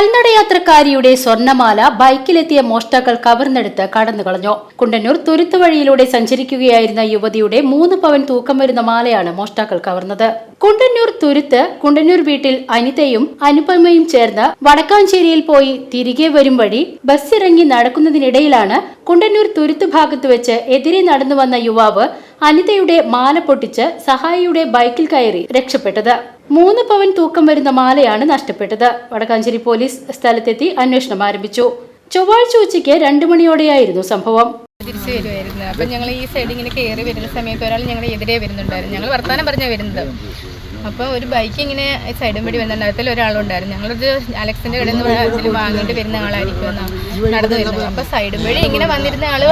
കാൽനടയാത്രക്കാരിയുടെ സ്വർണമാല ബൈക്കിലെത്തിയ മോഷ്ടാക്കൾ കവർന്നെടുത്ത് കടന്നു കളഞ്ഞു കുണ്ടന്നൂർ തുരുത്ത് വഴിയിലൂടെ സഞ്ചരിക്കുകയായിരുന്ന യുവതിയുടെ മൂന്ന് പവൻ തൂക്കം വരുന്ന മാലയാണ് മോഷ്ടാക്കൾ കവർന്നത്. കുണ്ടന്നൂർ തുരുത്ത് കുണ്ടന്നൂർ വീട്ടിൽ അനിതയും അനുപമയും ചേർന്ന് വടക്കാഞ്ചേരിയിൽ പോയി തിരികെ വരും വഴി ബസ്സിറങ്ങി നടക്കുന്നതിനിടയിലാണ് കുണ്ടന്നൂർ തുരുത്ത് ഭാഗത്ത് വെച്ച് എതിരെ നടന്നു വന്ന യുവാവ് അനിതയുടെ മാല പൊട്ടിച്ച് സഹായിയുടെ ബൈക്കിൽ കയറി രക്ഷപ്പെട്ടത്. മൂന്ന് പവൻ തൂക്കം വരുന്ന മാലയാണ് നഷ്ടപ്പെട്ടത്. വടക്കാഞ്ചേരി പോലീസ് സ്ഥലത്തെത്തി അന്വേഷണം ആരംഭിച്ചു. ചൊവ്വാഴ്ച ഉച്ചയ്ക്ക് രണ്ടു മണിയോടെയായിരുന്നു സംഭവം. തിരിച്ചു വരുമായിരുന്നു അപ്പം ഞങ്ങൾ ഈ സൈഡ് ഇങ്ങനെ കയറി വരുന്ന സമയത്ത് ഒരാൾ ഞങ്ങളുടെ എതിരെ വരുന്നുണ്ടായിരുന്നു. ഞങ്ങൾ വർത്തമാനം പറഞ്ഞാൽ വരുന്നത്. അപ്പോൾ ഒരു ബൈക്ക് ഇങ്ങനെ സൈഡും വഴി വന്ന അതിൽ ഒരാളുണ്ടായിരുന്നു. ഞങ്ങളൊരു അലക്സിന്റെ കടയിൽ നിന്ന് ഇതിൽ വാങ്ങിയിട്ട് വരുന്ന ആളായിരിക്കും നടന്നു വരുന്നത്. അപ്പോൾ സൈഡും വഴി ഇങ്ങനെ വന്നിരുന്ന ആൾ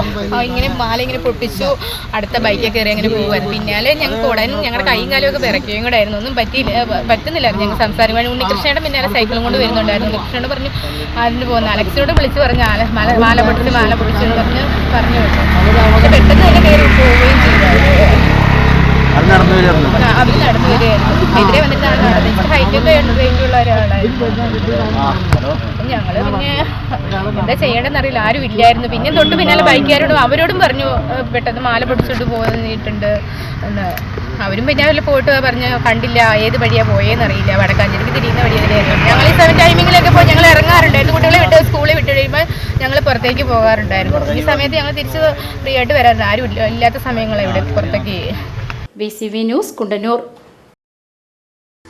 ഇങ്ങനെ മാല ഇങ്ങനെ പൊട്ടിച്ചു അടുത്ത ബൈക്കിൽ കയറി അങ്ങനെ പോകുമായിരുന്നു പിന്നാലെ ഞങ്ങൾക്ക് ഉടൻ ഞങ്ങളുടെ കൈയും കാലും ഒക്കെ പിറക്കുകയും കൂടെ ആയിരുന്നു. ഒന്നും പറ്റിയില്ല ഏ, പറ്റുന്നില്ലായിരുന്നു. ഞങ്ങൾ സംസാരിക്കാൻ ഉണ്ണികൃഷ്ണയുടെ പിന്നാലെ സൈക്കിളും കൊണ്ട് വരുന്നുണ്ടായിരുന്നു. ഉണ്ണികൃഷ്ണനോട് പറഞ്ഞു അതിന് പോകുന്ന. അലക്സിനോട് വിളിച്ച് പറഞ്ഞു ആല മാല മാല പൊട്ടിച്ച് മാല പൊട്ടിച്ചെന്ന് പറഞ്ഞ് പറഞ്ഞു വിട്ടു. പെട്ടെന്ന് തന്നെ കയറി പോവുകയും ചെയ്തു. അത് നടന്നു എതിരെ വന്നിട്ടാണ് നടന്നത് ഇച്ചിരി ഹൈറ്റ് ഒക്കെ വെയിറ്റ് ഉള്ള ഒരാളായിരുന്നു. ഞങ്ങൾ പിന്നെ എന്താ ചെയ്യേണ്ടതെന്ന് അറിയില്ല ആരും ഇല്ലായിരുന്നു. പിന്നെ തൊട്ട് പിന്നാലെ ബൈക്കുകാരോടും അവരോടും പറഞ്ഞു പെട്ടെന്ന് മാല പൊടിച്ചിട്ട് പോന്നിട്ടുണ്ട്. എന്ന്. അവരും പിന്നെ അതിൽ പോയിട്ട് പറഞ്ഞ് കണ്ടില്ല ഏത് വഴിയാ പോയേന്ന് അറിയില്ല വടക്കാഞ്ചേരിക്ക് തിരിയുന്ന വഴിയായിരുന്നു ഞങ്ങൾ ഈ സെവൻ ടൈമിങ്ങിലൊക്കെ പോയി ഞങ്ങൾ ഇറങ്ങാറുണ്ടായിരുന്നു കുട്ടികളെ വിട്ട് സ്കൂളിൽ വിട്ട് കഴിയുമ്പോൾ ഞങ്ങൾ പുറത്തേക്ക് പോകാറുണ്ടായിരുന്നു. ഈ സമയത്ത് ഞങ്ങൾ തിരിച്ച് ഫ്രീ ആയിട്ട് വരാറുണ്ട്. ആരും ഇല്ലാത്ത സമയങ്ങളെ ഇവിടെ പുറത്തേക്ക്. B C V news Kundannoor.